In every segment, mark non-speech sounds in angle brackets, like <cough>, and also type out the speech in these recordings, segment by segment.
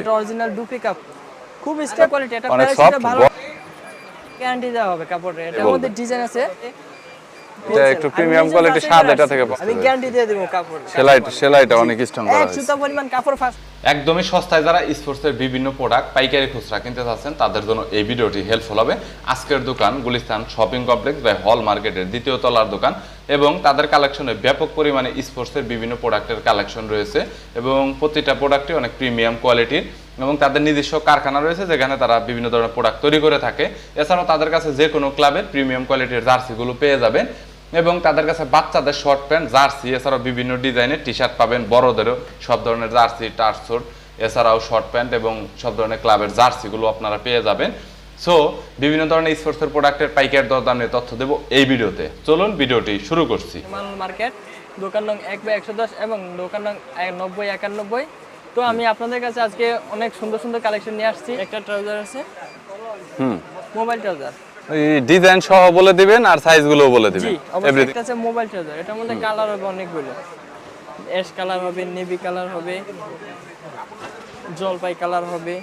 এটা অরিজিনাল খুব step quality এটা প্রাইসটা ভালো গ্যারান্টি দেওয়া হবে কাপড়ের। এটার মধ্যে ডিজাইন আছে। এটা একটু প্রিমিয়াম যাচাই স্বাদ এটা। থেকে আমি গ্যারান্টি দিয়ে দেবো কাপড়। সেলাই সেলাইটা অনেক স্ট্রং করা হয়েছে। সুতা পরিমাণ কাপড় ফার্স্ট একদমই সস্তায় যারা স্পোর্টসের বিভিন্ন প্রোডাক্ট পাইকারি খুচরা কিনতে চাচ্ছেন তাদের জন্য এই ভিডিওটি হেল্পফুল হবে। আজকের দোকান গুলিস্তান শপিং কমপ্লেক্স বা হল মার্কেটের দ্বিতীয় তলার দোকান। এবং তাদের কালেকশনে ব্যাপক পরিমাণে স্পোর্টসের বিভিন্ন প্রোডাক্টের কালেকশন রয়েছে এবং প্রতিটা প্রোডাক্টই অনেক প্রিমিয়াম কোয়ালিটির এবং তাদের নিজস্ব কারখানা রয়েছে যেখানে তারা বিভিন্ন ধরনের প্রোডাক্ট তৈরি করে থাকে। এছাড়াও তাদের কাছে যে কোনো ক্লাবের প্রিমিয়াম কোয়ালিটির জার্সিগুলো পেয়ে যাবেন এবং তাদের কাছে বাচ্চাদের শর্ট প্যান্ট জার্সি, এছাড়াও বিভিন্ন ডিজাইনের টি শার্ট পাবেন, বড়দেরও সব ধরনের জার্সি, টার্সুট, এছাড়াও শর্ট প্যান্ট এবং সব ধরনের ক্লাবের জার্সিগুলো আপনারা পেয়ে যাবেন। সো বিভিন্ন ধরনের স্পোর্টসের প্রোডাক্টের পাইকার দরদাম নিয়ে তথ্য দেবো এই ভিডিওতে। চলুন ভিডিওটি শুরু করছি। মার্কেট দোকান নং এক বাই একশো দশ এবং দোকান নং নব্বই একানব্বই। তো আমি আপনাদের কাছে আজকে অনেক সুন্দর সুন্দর কালেকশন নিয়ে আসছি। একটা ট্রাউজার আছে। হুম। মোবাইল ট্রাউজার ডিজাইন সহ বলে দিবেন আর সাইজগুলোও বলে দিবেন। একটা আছে মোবাইল ট্রাউজার এটার মধ্যে কালার হবে অনেকগুলো। অ্যাশ কালার হবে নেভি কালার হবে জলপাই কালার হবে।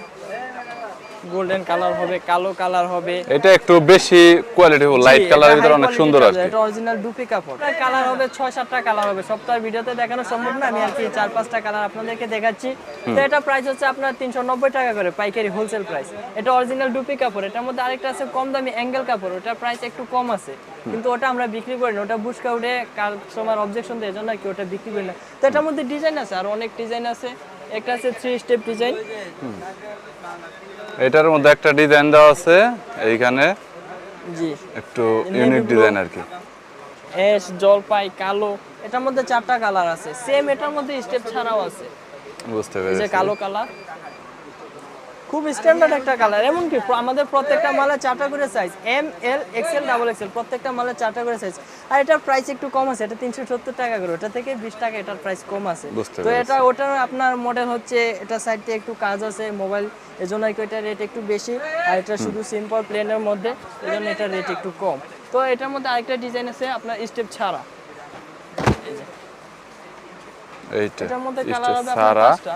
গোল্ডেন কালার হবে কালো কালার হবে। এটা একটু বেশি কোয়ালিটি লাইট কালারের ভিতরে অনেক সুন্দর কি। এটা অরিজিনাল ডুপি কাপড় কালার হবে ছয় সাতটা কালার হবে। সপ্তাহের ভিডিওতে দেখানো সম্ভব না আমি আর কি চার পাঁচটা কালার আপনাদেরকে দেখাচ্ছি। তো এটা প্রাইস হচ্ছে আপনার তিনশো নব্বই টাকা করে পাইকারি হোলসেল প্রাইস এটা অরিজিনাল ডুপি কাপড় এটার মধ্যে আরেকটা আছে কম দামি অ্যাঙ্গেল কাপড় ওটার প্রাইস একটু কম আছে। কিন্তু ওটা আমরা বিক্রি করি না ওটা বুসকা উঠে কাস্টমার অবজেকশন দেয় জন্য আর কি ওটা বিক্রি করি না। তো এটার মধ্যে ডিজাইন আছে আর অনেক ডিজাইন আছে। একটা আছে থ্রি স্টেপ ডিজাইন এটার মধ্যে একটা ডিজাইন দেওয়া আছে এইখানে জি। একটু ইউনিক ডিজাইন আর কি। অ্যাশ জলপাই কালো এটার মধ্যে চারটা কালার আছে। সেম এটার মধ্যে স্টেপ ছাড়াও আছে। বুঝতে পেরেছি। কালো কালার খুব স্ট্যান্ডার্ড একটা কালার এমনকি প্র- আমাদের প্রত্যেকটা মালে চারটা করে size M L XL double XL প্রত্যেকটা মালে চারটা করে সাইজ আর এটার প্রাইস একটু কম আছে এটা তিনশো সত্তর টাকা করে ওটা থেকে বিশ টাকা এটার প্রাইস কম আছে। তো এটা ওটার আপনার মডেল হচ্ছে এটা সাইডে একটু কাজ আছে মোবাইল এজন্য কি রেট একটু বেশি আর এটা শুধু সিম্পল প্লেনের মধ্যে এজন্য এটার রেট একটু কম। তো এটার মধ্যে আরেকটা ডিজাইন আছে আপনার স্টেপ ছাড়া। এইটা এটার মধ্যে কালার হবে আপনার পাঁচটা।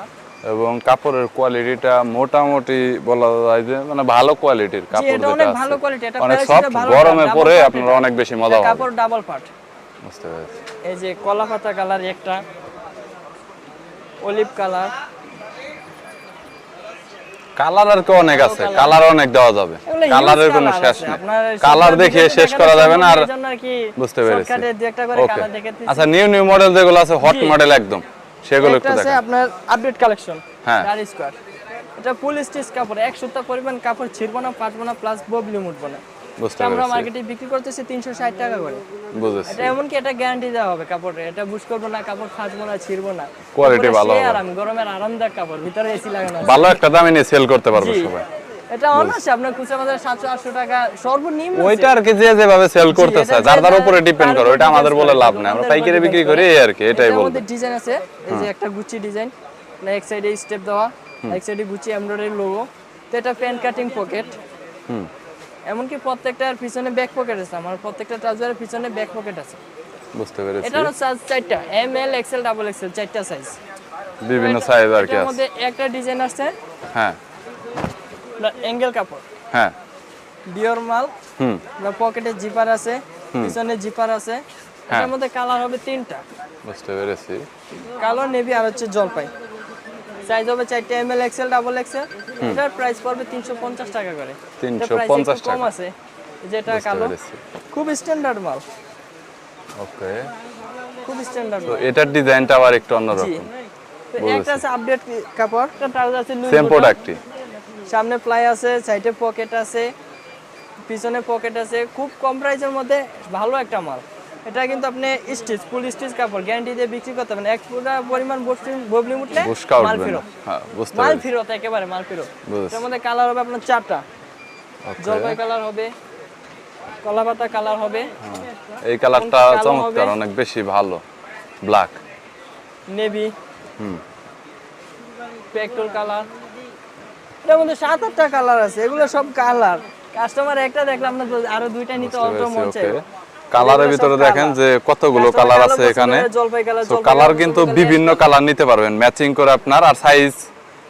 এবং কাপড়ের কোয়ালিটিটা মোটামুটি বলা যায় যে মানে ভালো কোয়ালিটির কাপড় এটা যেটা অনেক। ভালো quality, এটা অনেক সফট গরমে পরে আপনারা অনেক বেশি মজা হবে কাপড় ডাবল পার্ট বুঝতে পেরেছি। এই যে কলা পাতা কালার একটা অলিভ কালার কালার আর কি অনেক আছে কালার অনেক দেওয়া যাবে। কালারের কোনো শেষ নেই। কালার দেখে শেষ করা যাবে না আর বুঝতে পেরেছি। দু একটা করে কালার দেখে আচ্ছা নিউ নিউ মডেল যেগুলো আছে হট মডেল একদম। সেগুলো একটা একটু আছে দেখেন। আপনার আপডেট কালেকশন হ্যাঁ। চার স্কোয়ার এটা ফুল স্টিচ কাপড় এক সপ্তাহ পরিমাণ কাপড় ছিড়বো না ফাটবো না প্লাস ববলি মুটবো না। আমরা মার্কেটে বিক্রি করতেছি তিনশো ষাট টাকা করে। বুঝেছি। এটা এমনকি এটা গ্যারান্টি দেওয়া হবে কাপড়ে। এটা বুঝ করব না কাপড় ফাটবো না ছিড়বো না। কাপড়ের ভালো হবে। আরাম গরমের আরামদায়ক কাপড় ভিতরে এসি লাগানো আছে। ভালো একটা দামে নিয়ে সেল করতে পারবে সবাই। এটা অনার্স আপনার খুচরা বাজারে সাতশো আটশো টাকা সর্বনিম্ন ওইটা আর কি যে যেভাবে সেল করতেছে যার যার উপরে ডিপেন্ড করে ওইটা আমাদের বলে লাভ নেই। আমরা পাইকারি বিক্রি করি আর কি এটাই বলব মধ্যে ডিজাইন আছে এই যে একটা গুচি ডিজাইন এক সাইডে স্টেপ দেওয়া এক সাইডে গুচি এমব্রয়ডারি লোগো তো এটা প্যান্ট কাটিং পকেট হুম। এমনকি প্রত্যেকটার পিছনে ব্যাক পকেট আছে আমার প্রত্যেকটা ট্রাউজারের পিছনে ব্যাক পকেট আছে। বুঝতে পেরেছি। এটারও সাইজ চারটা M L XL double XL চারটা সাইজ বিভিন্ন সাইজ আর কি আছে। মধ্যে একটা ডিজাইন আছে হ্যাঁ। অ্যাঙ্গেল কাপড়। হ্যাঁ। ডিওর মাল হুম। পকেটে জিপার আছে পিছনে জিপার আছে। হ্যাঁ। এটার মধ্যে কালার হবে তিনটা। বুঝতে পেরেছি। কালো নেভি আর হচ্ছে জলপাই। সাইজ হবে চারটে M L XL double XL এটার প্রাইস পড়বে তিনশো পঞ্চাশ টাকা করে। 350 একটু কম আছে। যেটা কালো। খুব স্ট্যান্ডার্ড মাল। ওকে। খুব স্ট্যান্ডার্ড তো এটার ডিজাইনটা আবার একটু অন্যরকম। তো একটা আছে আপডেট কাপড়। একটা ট্রাউজার আছে সেম প্রোডাক্টই সামনে প্লাই আছে সাইডে পকেট আছে পিছনে পকেট আছে। খুব কম প্রাইসের মধ্যে ভালো একটা মাল। এটা কিন্তু আপনি স্টিচ ফুল স্টিচ কাপড় গ্যারান্টি দিয়ে বিক্রি করতে পারেন। এক পুরা পরিমাণ ববলি মুটলে মাল ফেরত। হ্যাঁ মাল ফেরত একেবারে মাল ফেরত। এটার মধ্যে কালার হবে আপনার চারটা. জলপাই কালার হবে কলাপাতা কালার হবে। এই কালারটা চমৎকার অনেক বেশি ভালো। Black navy hmm. Petrol colour এটার মধ্যে সাত আটটা কালার আছে এগুলো সব কালার কাস্টমার একটা দেখলাম না আরও দুইটা নিতে অল্প মন চাই কালারের ভিতরে দেখেন যে কতগুলো কালার আছে এখানে। কালার কিন্তু বিভিন্ন কালার নিতে পারবেন ম্যাচিং করে আপনার আর size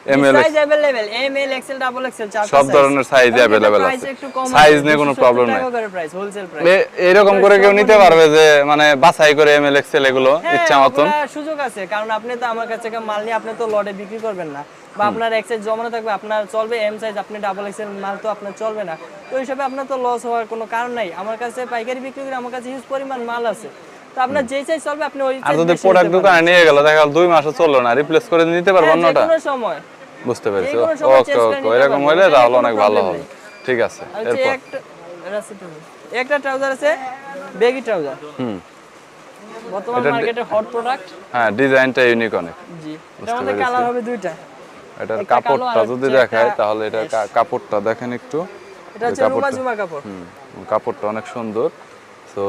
M L size available M L XL double XL চার সব ধরনের size available আছে। Size নিয়ে কোনো problem নাই। প্রাইস হোলসেল প্রাইস এ- এরকম করে কেউ নিতে পারবে যে মানে বাছাই করে এম এল এক্সেল এগুলো হ্যাঁ, ইচ্ছা মতন সুযোগ আছে কারণ আপনি তো আমার কাছে থেকে মাল নিয়ে আপনি তো লটে বিক্রি করবেন না বা আপনার এক সাইজ জমানো থাকবে আপনার চলবে এম সাইজ আপনি ডাবল এক্সেল মাল তো আপনার চলবে না তো ওই হিসাবে আপনার তো লস হওয়ার কোনো কারণ নাই আমার কাছে পাইকারি বিক্রি করে আমার কাছে হিউজ পরিমাণ মাল আছে তো আপনার যেই সাইজ চলবে আপনি ওই আর size যদি বেশি প্রোডাক্ট নিতে দোকানে নিয়ে গেল দেখা গেল দুই মাসও চললো না রিপ্লেস করে নিতে পারবো পারেন। হ্যাঁ, অন্যটা যে কোনো সময় বুঝতে পেরেছি। ওকে ওকে এরকম পারব। হইলে তাহলে অনেক ভালো হবে। ঠিক আছে এরপর? একটা ট্রাউজার আছে বেগি ট্রাউজার হুম। বর্তমান মার্কেটে হট প্রোডাক্ট হ্যাঁ ডিজাইনটা ইউনিক অনেক। জি এটার। কালার হবে দুইটা। এটার কাপড়টা যদি দেখায় তাহলে এটা কাপড়টা দেখেন একটু। এটা হচ্ছে রুমা জুমা কাপড়। হুম, কাপড়টা অনেক সুন্দর। তো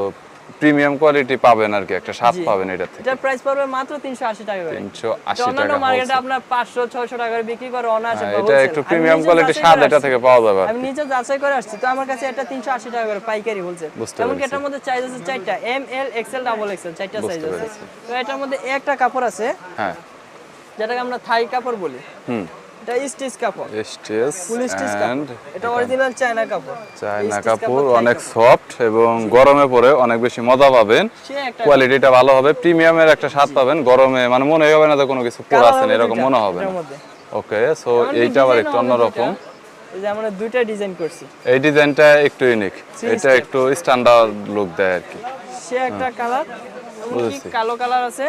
প্রিমিয়াম কোয়ালিটি পাবেন আর কি একটা স্বাদ পাবেন এটা থেকে। এটার প্রাইস পড়বে মাত্র 380 টাকা করে। তিনশো এটা আশি অন্যান্য টাকা মার্কেটে। আপনার 500 600 টাকা করে বিক্রি করে অনায়াসে হ্যাঁ, এটা একটু প্রিমিয়াম কোয়ালিটি স্বাদ এটা থেকে পাওয়া যাবে আমি নিজে যাচাই করে আসছি। তো আমার কাছে এটা 380 টাকা করে পাইকারি হোলসেল এমনকি এটার মধ্যে সাইজ আছে চারটা। M L XL double XL চারটা সাইজ আছে। তো এটার মধ্যে একটা কাপড় আছে হ্যাঁ। যেটাকে আমরা থাই কাপড় বলি। হুম। এটা স্টিচ কাপড়। স্টেজ ফুল স্টিচ কাপড়। এটা অরিজিনাল চায়না কাপড়। চায়না কাপড় অনেক সফট এবং গরমে পরে অনেক বেশি মজা পাবেন। কোয়ালিটিটা ভালো হবে প্রিমিয়ামের একটা স্বাদ পাবেন। গরমে মানে মনে হবে না যে কোনো কিছু পরে কালার আছেন এরকম মনে হবে না। ওকে সো এইটা আবার একটু অন্যরকম এই যে আমরা দুইটা ডিজাইন করছি। এই ডিজাইনটা একটু ইউনিক এটা একটু স্ট্যান্ডার্ড লুক দেয় আর কি। সে একটা কালার কালো কালার আছে।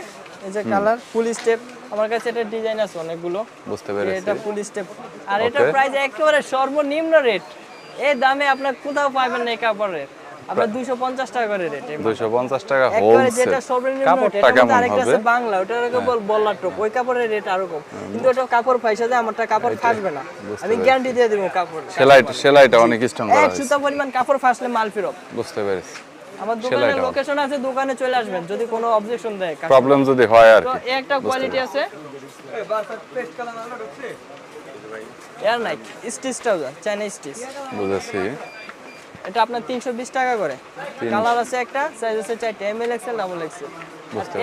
এই যে কালার ফুল স্টেপ আমার কাছে এটা ডিজাইন আছে অনেকগুলো। বুঝতে পেরেছি এটা ফুল স্টেপ আর এটা প্রাইস একেবারে সর্বনিম্ন রেট এই দামে আপনার কোথাও পাবেন না এই কাপড়ের আপনার দুইশো পঞ্চাশ টাকা করে রেট দুইশো পঞ্চাশ টাকা একবারে হোলসেল যেটা সর্বনিম্ন কাপড়টা কেমন হবে হ্যাঁ। আছে বাংলা ওটা আগে বল বল্লার টপ ওই কাপড়ের রেট আরও কম। কিন্তু ওটা কাপড় পয়সা যায় আমারটা কাপড় ফাসবে না। আমি গ্যারান্টি দিয়ে দেবো কাপড় সেলাই সেলাইটা অনেক স্ট্রং করা এক সুতা পরিমাণ কাপড় ফাসলে মাল ফেরত। বুঝতে পেরেছি। আমার দোকানের লোকেশন আছে দোকানে চলে আসবেন যদি কোনো অবজেকশন দেয় প্রবলেম যদি হয় আর তো কি। একটা কোয়ালিটি আছে। Air Nike stitch trouser China stitch বুঝেছি। এটা আপনার তিনশো বিশ টাকা করে। কালার আছে একটা সাইজ আছে চারটে M L XL double XL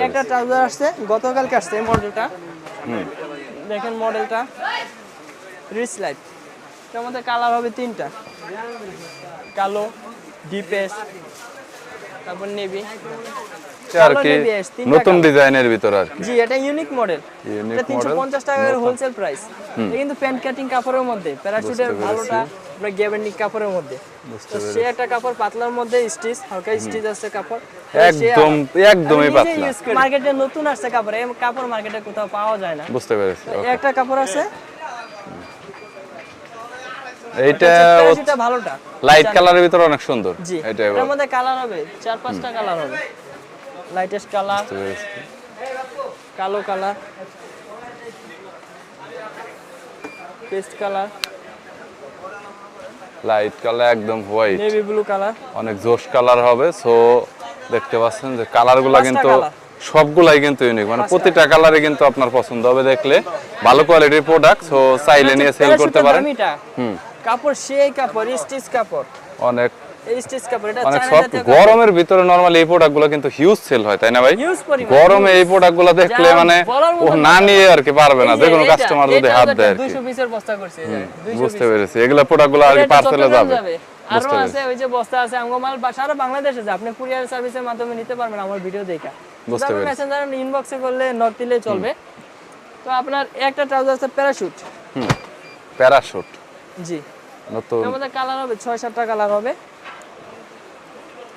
একটা ট্রাউজার আসছে গতকালকে আসছে এই মডেলটা দেখেন মডেলটা রিচ লাইট এটার মধ্যে কালার হবে তিনটা। কালো ডিপেস তারপর নেভি আর কি নতুন ডিজাইনের ভিতরে আর জি এটা ইউনিক মডেল এটা তিনশো model, পঞ্চাশ টাকার হোলসেল প্রাইস এটা কিন্তু প্যান্ট কাটিং কাপড়ের মধ্যে। প্যারাশুটের ভালোটা আপনার গ্যাবেন্ডিক কাপড়ের মধ্যে। সে একটা কাপড় পাতলার মধ্যে স্টিচ হালকা স্টিচ আছে কাপড়। একদম একদমই পাতলা। মার্কেটে নতুন আসছে কাপড়। এই কাপড় মার্কেটে কোথাও পাওয়া যায় না। বুঝতে পেরেছি একটা কাপড় আছে এইটা প্যারাশুটটা ভালোটা। লাইট কালারের ভিতরে অনেক সুন্দর। এটা এর মধ্যে কালার হবে চার পাঁচটা কালার হবে। লাইটেস্ট কালার কালো colour paste colour light colour একদম হোয়াইট নেভি ব্লু কালার অনেক জোশ কালার হবে সো দেখতে পাচ্ছেন যে কালারগুলো কিন্তু সবগুলাই কিন্তু ইউনিক মানে প্রতিটা কালারে কিন্তু আপনার পছন্দ হবে দেখলে। ভালো কোয়ালিটির প্রোডাক্ট সো চাইলে নিয়ে সেল করতে পারেন। হুম। কাপড় সেই কাপড় স্টিচ কাপড়। অনেক এই স্টিচ কাপড় এটা অনেক চায়না সফট জাতীয় গরমের ভিতরে নরমালি এই প্রোডাক্টগুলো কিন্তু হিউজ সেল হয় তাই না ভাই? গরমে এই প্রোডাক্টগুলো দেখলে মানে ও না নিয়ে আর কি পারবে না। যে কোনো কাস্টমার যদি হাত দেয়। আর কি 200 পিসের বস্তা করছে এই যে, 200 বুঝতে পেরেছি। এগুলো প্রোডাক্টগুলো আর কি পার্সেলে যাবে। আরও আছে ওই যে বস্তা আছে আমগো বা সারা বাংলাদেশে আপনি কুরিয়ার সার্ভিসের মাধ্যমে নিতে পারবেন আমার ভিডিও দেখা। বুঝতে আপনি পেরেছি। মেসেঞ্জার ইনবক্সে করলে নক দিলে চলবে। তো আপনার একটা ট্রাউজার আছে প্যারাশুট হুম প্যারাশুট জি। নতুন। এর কালার হবে ছয় সাতটা কালার হবে।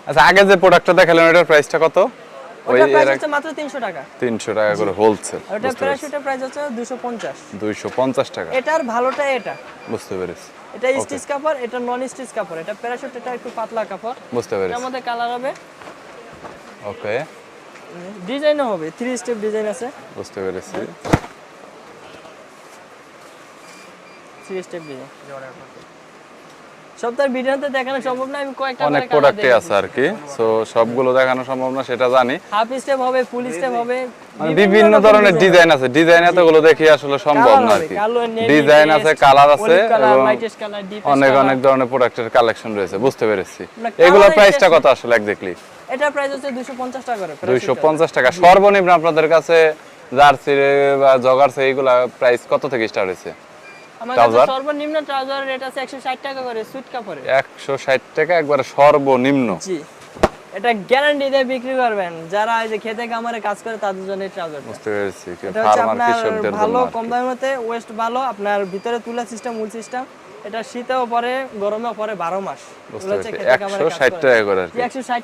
আচ্ছা আগে যে প্রোডাক্টটা দেখালেন ওটার প্রাইসটা কত? ওটা প্রাইস হচ্ছে মাত্র 300 টাকা। তিনশো টাকা করে হোলসেল আর ওটা প্রাইস হচ্ছে 250 দুইশো পঞ্চাশ টাকা। এটার ভালোটা এটা। বুঝতে পেরেছি। এটা স্টিচ কাপড় এটা নন স্টিচ কাপড়। এটা প্যারাশুট এটা একটু পাতলা কাপড়। বুঝতে পেরেছি। মধ্যে কালার হবে। ওকে ডিজাইনও হবে থ্রি স্টেপ ডিজাইন আছে। বুঝতে পেরেছি। থ্রি স্টেপ ডিজাইন সব ভিডিওতে দেখানো সম্ভব না আমি কয়েকটা অনেক প্রোডাক্টই আছে আর কি। সো সবগুলো দেখানো সম্ভব না সেটা জানি। হাফ স্টেপ হবে ফুল স্টেপ হবে মানে বিভিন্ন ধরনের ডিজাইন আছে। ডিজাইন এতগুলো দেখি আসলে সম্ভব না আর কি। ডিজাইন আছে কালার আছে অনেক অনেক ধরনের প্রোডাক্টের কালেকশন রয়েছে বুঝতে পেরেছি। এগুলোর প্রাইসটা কত আসলে এটা প্রাইস হচ্ছে 250 টাকা করে দুইশো পঞ্চাশ টাকা। সর্বনিম্ন আপনাদের কাছে জার্সি বা জগার্সি এইগুলা প্রাইস কত থেকে স্টার্ট হয়েছে? সর্বনিম্ন ট্রাউজার রেট আছে একশো ষাট টাকা করে সুইট কাপড়ে একশো ষাট টাকা একবারে সর্বনিম্ন। জি। এটা গ্যারান্টি দিয়ে বিক্রি করবেন। যারা এই যে খেতে কামারে কাজ করে তাদের জন্য ট্রাউজার বুঝতে পেরেছি। এটা হচ্ছে আপনার ভালো কম দামের মধ্যে ওয়েস্ট ভালো আপনার ভিতরে তুলা সিস্টেম মূল সিস্টেম এটা শীতেও পরে গরমেও পরে বারো মাস। বুঝতে পেরেছি। একশো ষাট টাকা করে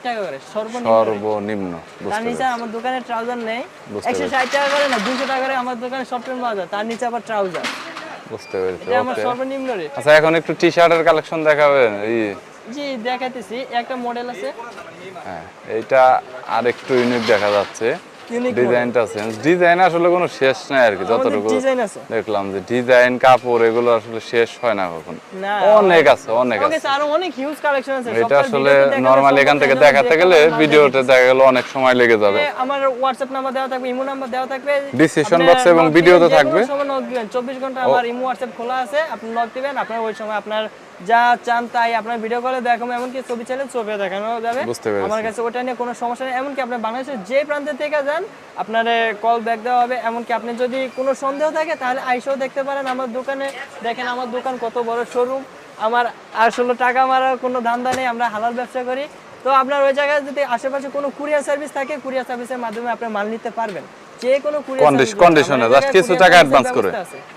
টাকা করে সর্বনিম্ন সর্বনিম্ন তার নিচে আমার দোকানে ট্রাউজার নেই। বুঝতে একশো ষাট টাকা করে না দুশো টাকা করে আমার দোকানে প্যান্ট পাওয়া যায়। তার নিচে আবার ট্রাউজার। বুঝতে পেরেছি এটা আমার সর্বনিম্ন রেট আচ্ছা এখন একটু টি শার্টের কালেকশন দেখাবেন এই। জি দেখাইতেছি একটা মডেল আছে। হ্যাঁ এইটা আর একটু ইউনিক দেখা যাচ্ছে। ডিজাইনটা ডিজাইন আসলে কোনো শেষ নাই আর কি যতটুকু দেখলাম যে ডিজাইন কাপড় এগুলো আসলে শেষ হয় না কখন। অনেক আছে অনেক আছে। আরও অনেক হিউজ কালেকশন আছে। এটা আসলে ভিডিওতে নরমালি এখান থেকে দেখাতে গেলে ভিডিওতে দেখা গেল অনেক সময় লেগে যাবে। আমার হোয়াটসঅ্যাপ নাম্বার দেওয়া থাকবে ইমো নাম্বার দেওয়া থাকবে। Decision আপনি এবং knock video তে থাকবে। কোনো সময় 24 ঘণ্টা আমার ইমো হোয়াটসঅ্যাপ খোলা আছে আপনি নক দিবেন আপনার ওই সময় আপনার যা চান তাই আপনার ভিডিও কলে দেখাবো এমনকি ছবি চাইলে ছবি দেখানো যাবে। আমার কাছে ওটা নিয়ে কোনো সমস্যা নেই এমনকি আপনি বাংলাদেশের যে প্রান্তে থেকে যান আপনার কল ব্যাক দেওয়া হবে। এমনকি আপনি যদি কোনো সন্দেহ থাকে তাহলে আইসেও দেখতে পারেন আমার দোকানে। দেখেন আমার দোকান কত বড় শোরুম আমার আসলে টাকা মারার কোনো ধান্দা নেই আমরা হালাল ব্যবসা করি। তো আপনার ওই জায়গায় যদি আশেপাশে কোনো কুরিয়ার সার্ভিস থাকে কুরিয়ার সার্ভিসের মাধ্যমে আপনি মাল নিতে পারবেন। যে কোনো কন্ডিশনে জাস্ট কিছু টাকা অ্যাডভান্স করে।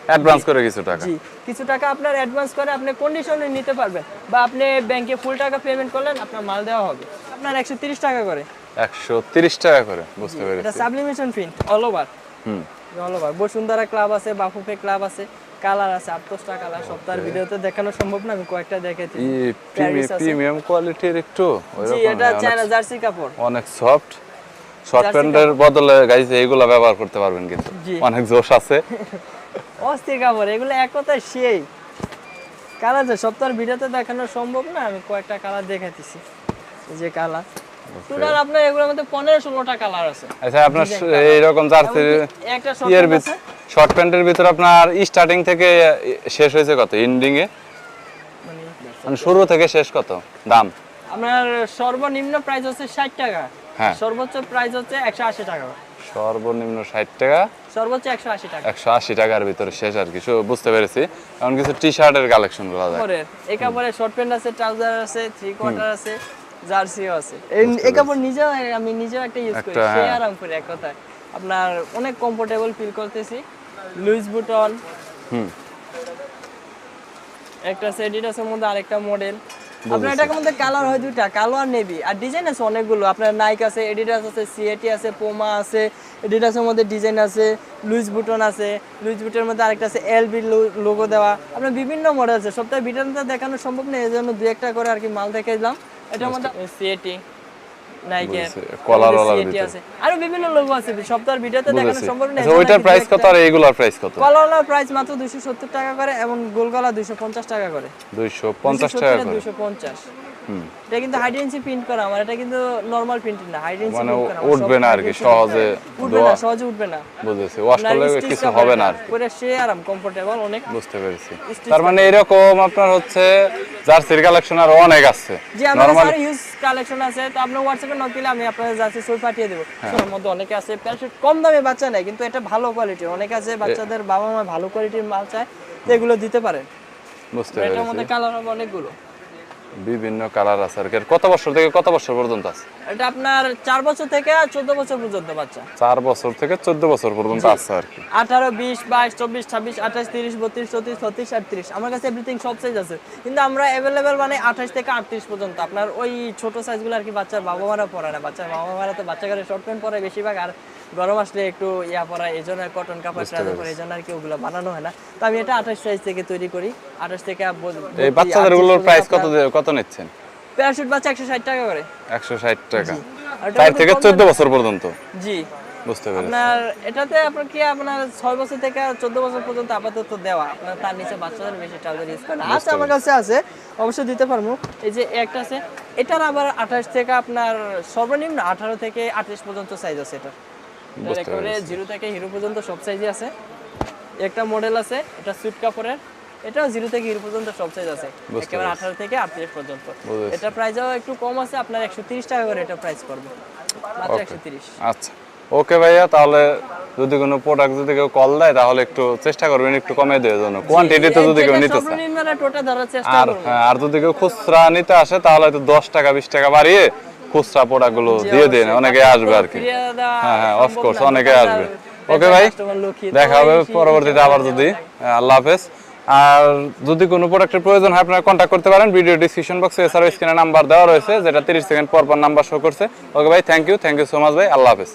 অ্যাডভান্স করে কিছু টাকা। জি কিছু টাকা আপনার অ্যাডভান্স করে আপনি কন্ডিশনে নিতে পারবেন। বা আপনি ব্যাংকে ফুল টাকা পেমেন্ট করলেন আপনার মাল দেওয়া হবে। আপনার একশো তিরিশ টাকা করে। একশো তিরিশ টাকা করে বুঝতে এটা sublimation print all over hmm. All over Bashundhara club আছে বাফুফে ক্লাব আছে কালার আছে দশটা কালার সপ্তাহের ভিডিওতে দেখানো সম্ভব না আমি কয়েকটা দেখেছি। প্রিমিয়াম কোয়ালিটির একটু জি এটা হ্যাঁ, চায়না জার্সি কাপড়। অনেক সফট শর্ট প্যান্টের বদলে গাইজ এইগুলা ব্যবহার করতে পারবেন কিন্তু। অনেক জোশ আছে। <laughs> অস্থির কাপড় এগুলো এক কথায় সেই। কালার যে সপ্তাহের ভিডিওতে দেখানো সম্ভব না আমি কয়েকটা কালার দেখাইতেছি। যে কালার। টোটাল আপনার এগুলোর মধ্যে পনেরো ষোলোটা কালার আছে। আচ্ছা আপনার এইরকম জার্সি একটা short ইয়ের pant ভিতর আছে। শর্ট প্যান্টের ভিতর আপনার স্টার্টিং থেকে শেষ হয়েছে কত? এন্ডিং এ? মানে মানে শুরু থেকে শেষ কত? দাম? আপনার সর্বনিম্ন প্রাইস হচ্ছে ষাট টাকা। হ্যাঁ। সর্বোচ্চ প্রাইস হচ্ছে একশো আশি টাকা। সর্বনিম্ন ষাট টাকা। সর্বোচ্চ একশো আশি টাকা। একশো আশি টাকার ভিতরে শেষ আর কি। শু- বুঝতে পেরেছি। এমন কিছু টি শার্টের কালেকশনগুলো যায় এই কাপড়ের শর্ট প্যান্ট আছে ট্রাউজার আছে থ্রি কোয়ার্টার আছে জার্সিও আছে। এই- এই কাপড় নিজেও আমি নিজেও একটা ইউজ করি। সে হ্যাঁ। আরাম করে এক কথায়। আপনার অনেক কমফোর্টেবল ফিল করতেছি। Louis Vuitton hmm. একটা আছে এডিডাসের মধ্যে আরেকটা মডেল আপনার এটার মধ্যে কালার হয় দুইটা কালো আর নেভি আর ডিজাইন আছে অনেকগুলো। আপনার নাইক আছে এডিডাস আছে সিএটি আছে পোমা আছে এডিডাসের মধ্যে ডিজাইন আছে লুইস বুটন আছে লুইস বুটের মধ্যে আরেকটা আছে এলবি লোগো দেওয়া। আপনার বিভিন্ন মডেল আছে। সপ্তাহে ভিডিওতে দেখানো সম্ভব নেই এই জন্য দু একটা করে আর কি মাল দেখে দিলাম এটার মধ্যে সিএটি নাইকের। আছে। আরও বিভিন্ন লোগো আছে সপ্তাহের ভিডিওতে দেখানো সম্ভব আচ্ছা ওইটার প্রাইস কত আর এইগুলোর প্রাইস কত? কলার প্রাইস মাত্র দুইশো সত্তর টাকা করে এবং গোলগলা দুইশো পঞ্চাশ টাকা করে। দুইশো পঞ্চাশ টাকা করে। দুশো পঞ্চাশ। হুম এটা কিন্তু প্রিন্ট করা আমার এটা কিন্তু নরমাল প্রিন্ট না মানে প্রিন্ট করা আমার, উঠবে না আর কি সহজে উঠবে না সহজে উঠবে না। বুঝেছি ওয়াশ করলে কিছু হবে না পরে সে আরাম কমফোর্টেবল অনেক। বুঝতে পেরেছি। তার মানে এরকম আপনার হচ্ছে জার্সির কালেকশন আর অনেক আছে। যে আমার কাছে ইউজ কালেকশন আছে তো আপনার হোয়াটসঅ্যাপে নক দিলে আমি আপনাদের যাচ্ছি ছবি পাঠিয়ে দেবো। হ্যাঁ। মধ্যে অনেকে আছে কম দামে বাচ্চা নেয় কিন্তু এটা ভালো কোয়ালিটির অনেকে আছে বাচ্চাদের বাবা মা ভালো কোয়ালিটির মাল চায় তো এগুলো দিতে পারেন। বুঝতে এটার মধ্যে কালার হবে অনেকগুলো। বিভিন্ন কালার আছে আর কত বছর থেকে কত বছর পর্যন্ত আছে? এটা আপনার চার বছর থেকে চোদ্দ বছর পর্যন্ত বাচ্চা। চার বছর থেকে চোদ্দ বছর পর্যন্ত আছে আর কি। আঠারো বিশ বাইশ চব্বিশ ছাব্বিশ আঠাশ তিরিশ বত্রিশ চৌত্রিশ ছত্রিশ আটত্রিশ। আমার কাছে এভরিথিং সব সাইজ আছে। কিন্তু আমরা অ্যাভেলেবেল মানে আঠাশ থেকে আটত্রিশ পর্যন্ত। আপনার ওই ছোট সাইজগুলো আর কি বাচ্চার বাবা মারা পরে না। বাচ্চার বাবা মারা তো বাচ্চা ঘরে শর্ট প্যান্ট পরে বেশিরভাগ। আর গরম আসলে একটু ইয়া পরা এই জন্য কটন কাপড় ট্রাউজার পরে এই জন্য আর কি ওগুলো বানানো হয় না। তো আমি এটা আঠাশ সাইজ থেকে তৈরি করি। আঠাশ থেকে এই বাচ্চাদেরগুলোর প্রাইস কত কত নিচ্ছেন? প্যারাশুট বাচ্চা একশো ষাট টাকা করে। একশো ষাট টাকা। চার থেকে চোদ্দ বছর পর্যন্ত? জি। বুঝতে পেরেছি। আপনার এটাতে আপনার কি আপনার ছয় বছর থেকে চোদ্দ বছর পর্যন্ত আপাতত দেওয়া। আপনার তার নিচে বাচ্চাদের বেশি ট্রাউজার ইউজ আছে আমার কাছে আছে অবশ্যই দিতে পারব। এই যে একটা আছে এটার আবার আঠাশ থেকে আপনার সর্বনিম্ন আঠারো থেকে আঠাশ পর্যন্ত সাইজ আছে এটা। একেবারে জিরো থেকে হিরো পর্যন্ত সব সাইজই আছে। একটা মডেল আছে এটা সুইট কাপড়ের এটাও জিরো থেকে হিরো পর্যন্ত সব সাইজ আছে। একেবারে আঠারো থেকে আটত্রিশ পর্যন্ত। এটা প্রাইসও একটু কম আছে আপনার একশো তিরিশ টাকা করে এটা প্রাইস পড়বে। মাত্র একশো তিরিশ। আচ্ছা। ওকে ভাইয়া তাহলে যদি কোনো প্রোডাক্ট যদি কেউ কল দেয় তাহলে একটু চেষ্টা করবেন একটু কমে দেওয়ার জন্য। কোয়ান্টিটিতে যদি কেউ নিতে চায়। আর হ্যাঁ, আর যদি কেউ খুচরা নিতে আসে তাহলে হয়তো দশ টাকা বিশ টাকা বাড়িয়ে খুচরা পোড়া গুলো দিয়ে দিন অনেকে আসবে আর কি। হ্যাঁ হ্যাঁ অফকোর্স অনেকে আসবে। ওকে ভাই দেখা হবে পরবর্তীতে আবার যদি। আল্লাহ হাফেজ। আর যদি কোনো প্রোডাক্টের প্রয়োজন হয় আপনারা কন্ট্যাক্ট করতে পারেন। ভিডিও ডিসক্রিপশন বক্সে এছাড়াও স্ক্রিনে নাম্বার দেওয়া রয়েছে যেটা তিরিশ সেকেন্ড পর পর নাম্বার শো করছে। ওকে ভাই thank you thank you so much ভাই আল্লাহ হাফেজ।